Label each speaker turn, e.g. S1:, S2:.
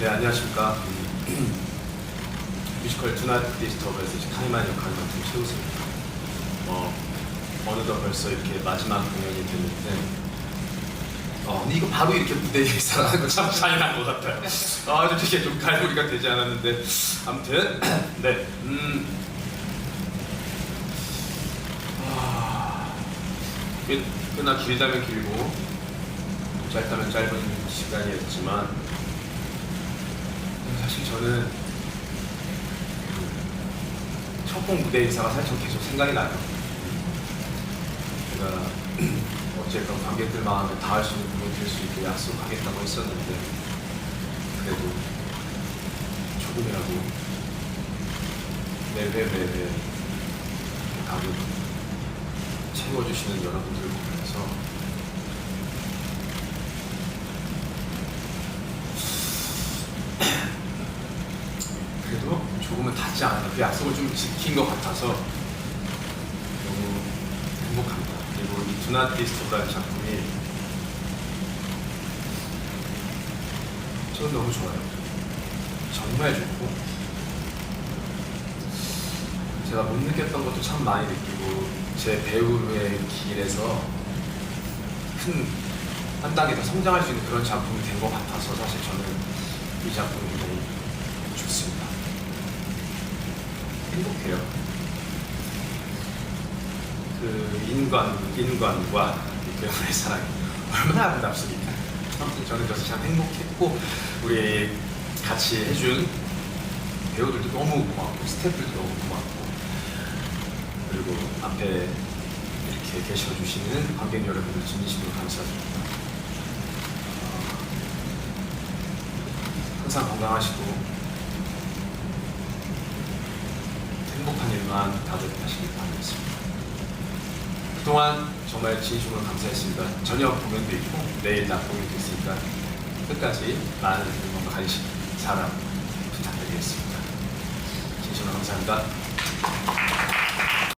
S1: 네, 안녕하십니까. 음, 뮤지컬 투나잇 디스터브에서 카이만 역할을 맡은 최우수입니다. 어, 어느덧 벌써 이렇게 마지막 공연이 됐는데, 어, 근데 이거 바로 이렇게 무대 위에 살아가는 거참 잔인한 것 같아요. 아, 좀 이렇게 좀 갈무리가 되지 않았는데, 아무튼, 네, 음. 아, 끝, 끝나 길다면 길고, 짧다면 짧은 시간이었지만, 사실 저는 첫공 무대 인사가 살짝 계속 생각이 나요. 제가 어쨌든 관객들 마음에 닿을 수 있는 부분이 될수 있게 약속하겠다고 했었는데 그래도 조금이라도 매회 매회 답을 채워주시는 여러분들을 보면서 그래도 조금은 닿지 않았다. 그 약속을 좀 지킨 것 같아서 너무 행복합니다. 그리고 이 두나 디스토라는 작품이 저는 너무 좋아요. 정말 좋고 제가 못 느꼈던 것도 참 많이 느끼고 제 배우의 길에서 큰한 단계 더 성장할 수 있는 그런 작품이 된 것 같아서 사실 저는 이 작품이 너무 좋습니다. 행복해요. 그 인간, 인간과 이 배우의 사랑이 얼마나 아름답습니까? 아무튼 저는 그래서 참 행복했고 우리 같이 해준 배우들도 너무 고맙고 스태프들도 너무 고맙고 그리고 앞에 이렇게 계셔주시는 관객 여러분들 진심으로 감사드립니다. 어, 항상 건강하시고 행복한 일만 다들 하시길 바라겠습니다. 그동안 정말 진심으로 감사했습니다. 저녁 공연도 있고 내일 낮 공연도 있으니까 끝까지 많은 응원과 관심, 사랑 부탁드리겠습니다. 진심으로 감사합니다.